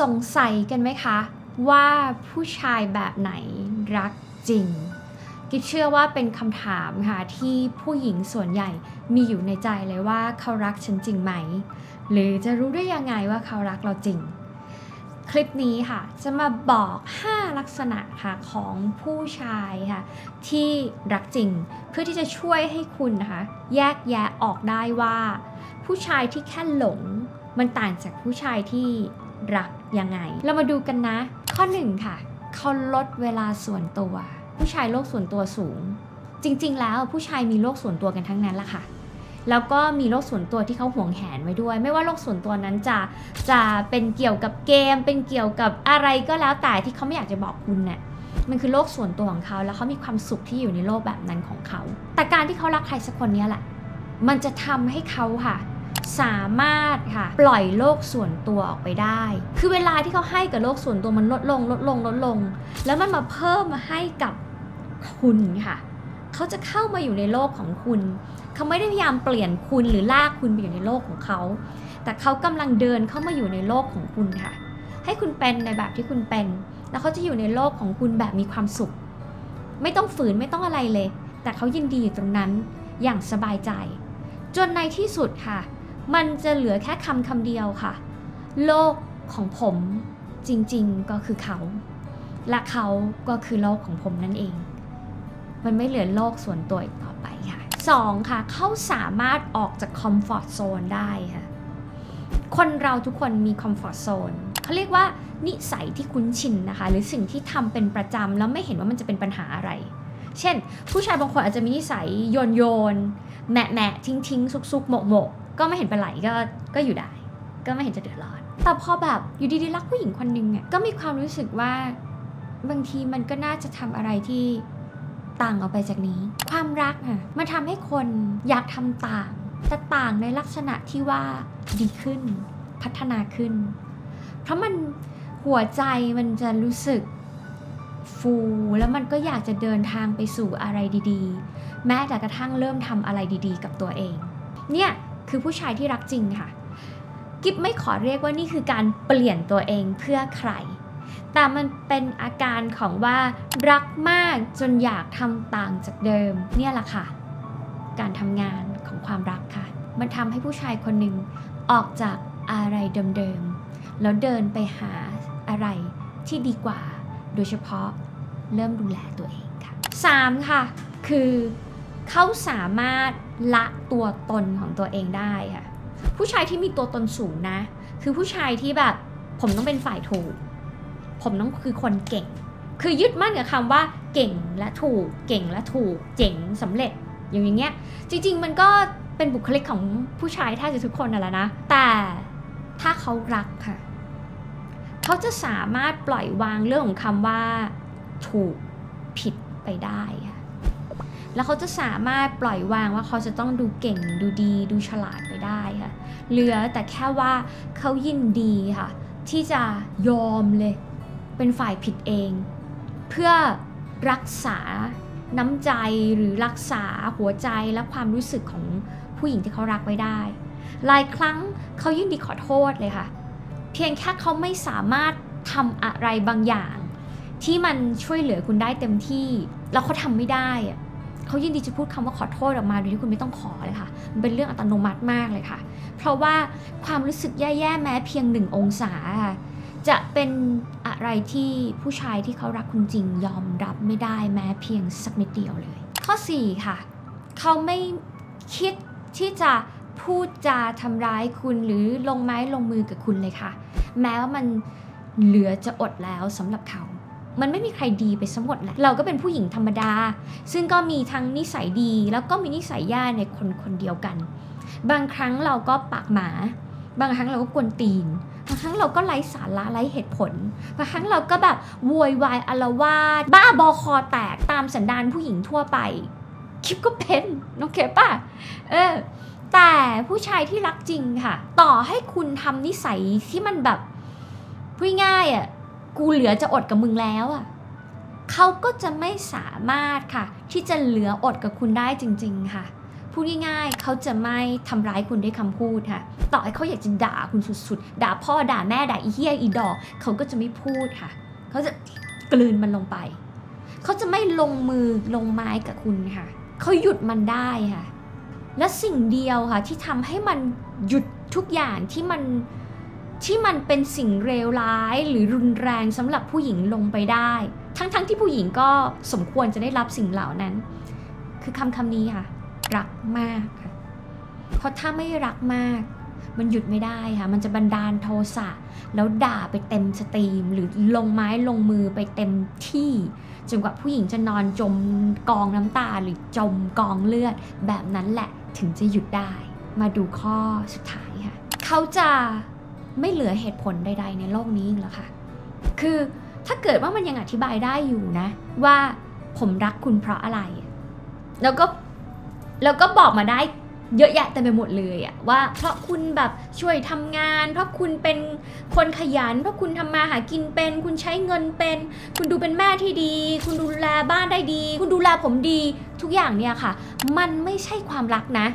สงสัยกันไหมคะ ว่าผู้ชายแบบไหนรักจริง กิฟเชื่อว่าเป็นคำถามค่ะที่ผู้หญิงส่วนใหญ่มีอยู่ในใจเลยว่าเขารักฉันจริงไหม หรือจะรู้ได้ยังไงว่าเขารักเราจริง คลิปนี้ค่ะ จะมาบอก 5 ลักษณะค่ะของผู้ชายค่ะที่รักจริง เพื่อที่จะช่วยให้คุณนะคะแยกแยะออกได้ว่า ผู้ชายที่แค่หลงมันต่างจากผู้ชายที่รัก ยังไง เรามาดูกันนะ ข้อหนึ่งค่ะเขาลดเวลาส่วนตัว ผู้ชายโลกส่วนตัวสูง จริง ๆ แล้วผู้ชายมีโลกส่วนตัวกันทั้งนั้นแหละค่ะแล้วก็มีโลกส่วนตัวที่เขาห่วงแหนไว้ด้วย ไม่ว่าโลกส่วนตัวนั้นจะจะเป็นเกี่ยวกับเกม เป็นเกี่ยวกับอะไรก็แล้วแต่ที่เขาไม่อยากจะบอกคุณเนี่ยมันคือโลกส่วนตัวของเขา แล้วเขามีความสุขที่อยู่ในโลกแบบนั้นของเขา แต่การที่เขารักใครสักคนนี้แหละ มันจะทำให้เขาค่ะ สามารถค่ะปล่อยโลกส่วนตัวออกไปได้ คือเวลาที่เขาให้กับโลกส่วนตัวมันลดลงลดลงลดลง แล้วมันมาเพิ่มมาให้กับคุณค่ะเขาจะเข้ามาอยู่ในโลกของคุณ เขาไม่ได้พยายามเปลี่ยนคุณหรือลากคุณไปอยู่ในโลกของเขา แต่เขากำลังเดินเข้ามาอยู่ในโลกของคุณค่ะ ให้คุณเป็นในแบบที่คุณเป็น แล้วเขาจะอยู่ในโลกของคุณแบบมีความสุข ไม่ต้องฝืนไม่ต้องอะไรเลย แต่เขายินดีอยู่ตรงนั้นอย่างสบายใจ จนในที่สุดค่ะ มันจะเหลือแค่คำคำเดียวค่ะ โลกของผมจริงๆก็คือเขา และเขาก็คือโลกของผมนั่นเอง มันไม่เหลือโลกส่วนตัวอีกต่อไปค่ะ 2. ค่ะ เขาสามารถออกจากคอมฟอร์ทโซนได้ค่ะ คนเราทุกคนมีคอมฟอร์ทโซนเขาเรียกว่านิสัยที่คุ้นชินนะคะ หรือสิ่งที่ทำเป็นประจำแล้วไม่เห็นว่ามันจะเป็นปัญหาอะไร เช่น ผู้ชายบางคนอาจจะมีนิสัยโยนโยนแหมะแหมะทิ้งทิ้งซุกซุกโมกโมก ก็ไม่เห็นเป็นไรก็ก็อยู่ได้ ก็ไม่เห็นจะเดือดร้อน แต่พอแบบอยู่ดีๆรักผู้หญิงคนหนึ่งเนี่ยก็มีความรู้สึกว่าบางทีมันก็น่าจะทำอะไรที่ต่างออกไปจากนี้ ความรักอะมันทำให้คนอยากทำต่างแต่ต่างในลักษณะที่ว่าดีขึ้น พัฒนาขึ้น เพราะมันหัวใจมันจะรู้สึกฟูแล้วมันก็อยากจะเดินทางไปสู่อะไรดีๆ แม้แต่กระทั่งเริ่มทำอะไรดีๆ กับตัวเอง เนี่ย คือผู้ชายที่รักจริงค่ะ กิฟไม่ขอเรียกว่านี่คือการเปลี่ยนตัวเองเพื่อใคร แต่มันเป็นอาการของว่ารักมากจนอยากทำต่างจากเดิม เนี่ยแหละค่ะ การทำงานของความรักค่ะ มันทำให้ผู้ชายคนหนึ่งออกจากอะไรเดิมๆ แล้วเดินไปหาอะไรที่ดีกว่า โดยเฉพาะเริ่มดูแลตัวเองค่ะ 3. ค่ะ คือเขาสามารถ ละตัวตนของตัวเองได้ค่ะผู้ชายที่มีตัวตนสูงนะ คือผู้ชายที่แบบ ผมต้องเป็นฝ่ายถูก ผมต้องคือคนเก่ง คือยึดมั่นกับคำว่า เก่งและถูก เก่งและถูก เจ๋งสำเร็จอย่างเงี้ย จริง ๆ มันก็เป็นบุคลิกของผู้ชายแทบจะทุกคนนั่นแหละนะ แต่ถ้าเขารักค่ะ เขาจะสามารถปล่อยวางเรื่องของคำว่า ถูกผิดไปได้ค่ะ แล้วเขาจะสามารถปล่อยวางว่าเขาจะต้องดูเก่งดูดี ดูฉลาดไปได้ค่ะ เหลือแต่แค่ว่าเขายินดีค่ะ ที่จะยอมเลย เป็นฝ่ายผิดเอง เพื่อรักษาน้ำใจหรือรักษาหัวใจและความรู้สึกของผู้หญิงที่เขารักไว้ได้หลายครั้งเขายินดีขอโทษเลยค่ะ เพียงแค่เขาไม่สามารถทำอะไรบางอย่าง ที่มันช่วยเหลือคุณได้เต็มที่ แล้วเขาทำไม่ได้อะ เขายินดีจะพูดคำว่าขอโทษออกมาโดยที่คุณไม่ต้องขอเลยค่ะ มันเป็นเรื่องอัตโนมัติมากเลยค่ะ เพราะว่าความรู้สึกแย่ๆแม้เพียงหนึ่งองศา จะเป็นอะไรที่ผู้ชายที่เขารักคุณจริงยอมรับไม่ได้แม้เพียงสักนิดเดียวเลย ข้อ 4 ค่ะ เขาไม่คิดที่จะพูดจาทำร้ายคุณหรือลงไม้ลงมือกับคุณเลยค่ะ แม้ว่ามันเหลือจะอดแล้วสำหรับเขา มันไม่มีใครดีไปสมหมดแหละ เราก็เป็นผู้หญิงธรรมดา ซึ่งก็มีทั้งนิสัยดีแล้วก็มีนิสัยแย่ในคนคนเดียวกัน บางครั้งเราก็ปากหมา บางครั้งเราก็กวนตีน บางครั้งเราก็ไร้สาระไร้เหตุผล บางครั้งเราก็แบบโวยวายอารวาสบ้าบอคอแตกตามสันดานผู้หญิงทั่วไป คลิปก็เป็นโอเคป่ะ เออ แต่ผู้ชายที่รักจริงค่ะ ต่อให้คุณทำนิสัยที่มันแบบพูดง่ายอะ กูเหลือจะอดกับมึงแล้วอะเขาก็จะไม่สามารถค่ะ ที่จะเหลืออดกับคุณได้จริง ๆ ค่ะพูดง่ายๆ เขาจะไม่ทำร้ายคุณด้วยคำพูดค่ะ ต่อให้เขาอยากจะด่าคุณสุดๆ ด่าพ่อด่าแม่ด่าอีเฮียอีดอก เขาก็จะไม่พูดค่ะ เขาจะกลืนมันลงไป เขาจะไม่ลงมือลงไม้กับคุณค่ะ เขาหยุดมันได้ค่ะ และสิ่งเดียวค่ะที่ทำให้มันหยุดทุกอย่างที่มัน ที่มันเป็นสิ่งเลวร้ายหรือรุนแรงสำหรับผู้หญิงลงไปได้ ทั้งๆทที่ผู้หญิงก็สมควรจะได้รับสิ่งเหล่านั้น คือคำคำนี้ค่ะ รักมากค่ะเพราะถ้าไม่รักมาก มันหยุดไม่ได้ค่ะ มันจะบันดาลโทสะแล้วด่าไปเต็มสตรีม หรือลงไม้ลงมือไปเต็มที่จนกว่าผู้หญิงจะนอนจมกองน้ำตาหรือจมกองเลือด แบบนั้นแหละถึงจะหยุดได้ มาดูข้อสุดท้ายค่ะ เขาจะ ไม่เหลือเหตุผลใด ๆ ในโลกนี้อีกแล้วค่ะ คือถ้าเกิดว่ามันยังอธิบายได้อยู่นะ ว่าผมรักคุณเพราะอะไร แล้วก็แล้วก็บอกมาได้เยอะแยะเต็มไปหมดเลยอะว่า เพราะคุณแบบช่วยทำงาน เพราะคุณเป็นคนขยัน เพราะคุณทำมาหากินเป็น คุณใช้เงินเป็น คุณดูเป็นแม่ที่ดี คุณดูแลบ้านได้ดี คุณดูแลผมดี ทุกอย่างเนี่ยค่ะ มันไม่ใช่ความรักนะ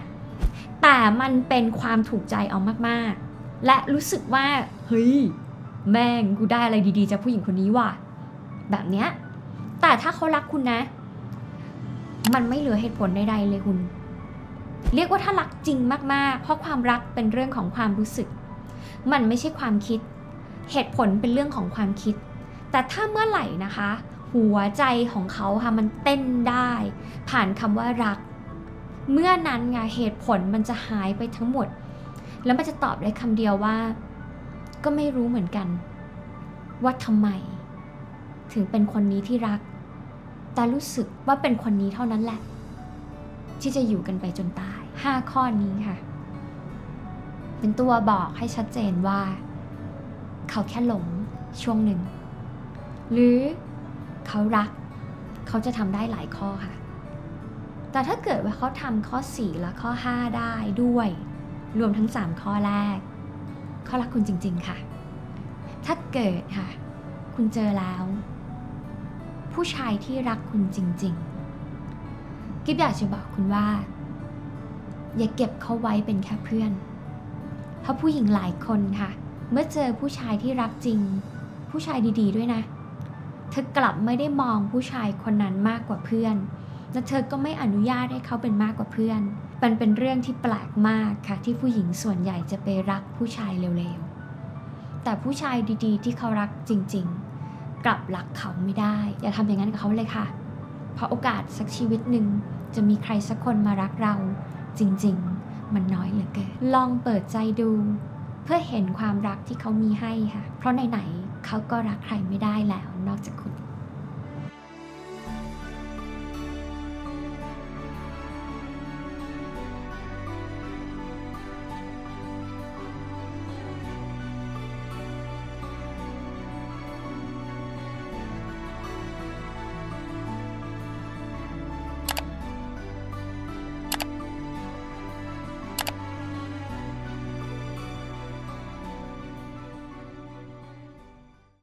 แต่มันเป็นความถูกใจเอามากๆ และรู้สึกว่าเฮ้ยแม่งกูได้อะไรดีๆจากผู้หญิงคนนี้ว่ะแบบเนี้ยแต่ถ้าเขารักคุณนะ มันไม่เหลือเหตุผลใดๆเลยคุณ เรียกว่าถ้ารักจริงมากๆ เพราะความรักเป็นเรื่องของความรู้สึก มันไม่ใช่ความคิด เหตุผลเป็นเรื่องของความคิด แต่ถ้าเมื่อไหร่นะคะ หัวใจของเขาค่ะมันเต้นได้ ผ่านคำว่ารัก เมื่อนั้นไงเหตุผลมันจะหายไปทั้งหมด แล้วมันจะตอบได้คำเดียวว่า ก็ไม่รู้เหมือนกัน ว่าทำไม ถึงเป็นคนนี้ที่รัก แต่รู้สึกว่าเป็นคนนี้เท่านั้นแหละ ที่จะอยู่กันไปจนตาย 5 ข้อนี้ค่ะ เป็นตัวบอกให้ชัดเจนว่า เขาแค่หลงช่วงหนึ่ง หรือเขารัก เขาจะทำได้หลายข้อค่ะ แต่ถ้าเกิดว่าเขาทำข้อ 4 และข้อ 5 ได้ด้วย รวมทั้ง 3 ข้อแรก เขารักคุณจริง ๆ ค่ะ ถ้าเกิดค่ะ คุณเจอแล้ว ผู้ชายที่รักคุณจริง ๆ กิฟอยากจะบอกคุณว่า อย่าเก็บเขาไว้เป็นแค่เพื่อน เพราะผู้หญิงหลายคนค่ะ เมื่อเจอผู้ชายที่รักจริง ผู้ชายดี ๆ ด้วยนะ เธอกลับไม่ได้มองผู้ชายคนนั้นมากกว่าเพื่อน และเธอก็ไม่อนุญาตให้เขาเป็นมากกว่าเพื่อน มันเป็นเรื่องที่แปลกมากค่ะ ที่ผู้หญิงส่วนใหญ่จะไปรักผู้ชายเร็วๆ แต่ผู้ชายดีๆ ที่เขารักจริงๆ กลับรักเขาไม่ได้ อย่าทำอย่างนั้นกับเขาเลยค่ะ เพราะโอกาสสักชีวิตหนึ่งจะมีใครสักคนมารักเราจริงๆ มันน้อยเหลือเกิน ลองเปิดใจดู เพื่อเห็นความรักที่เขามีให้ค่ะ เพราะไหนๆเขาก็รักใครไม่ได้แล้วนอกจากคุณ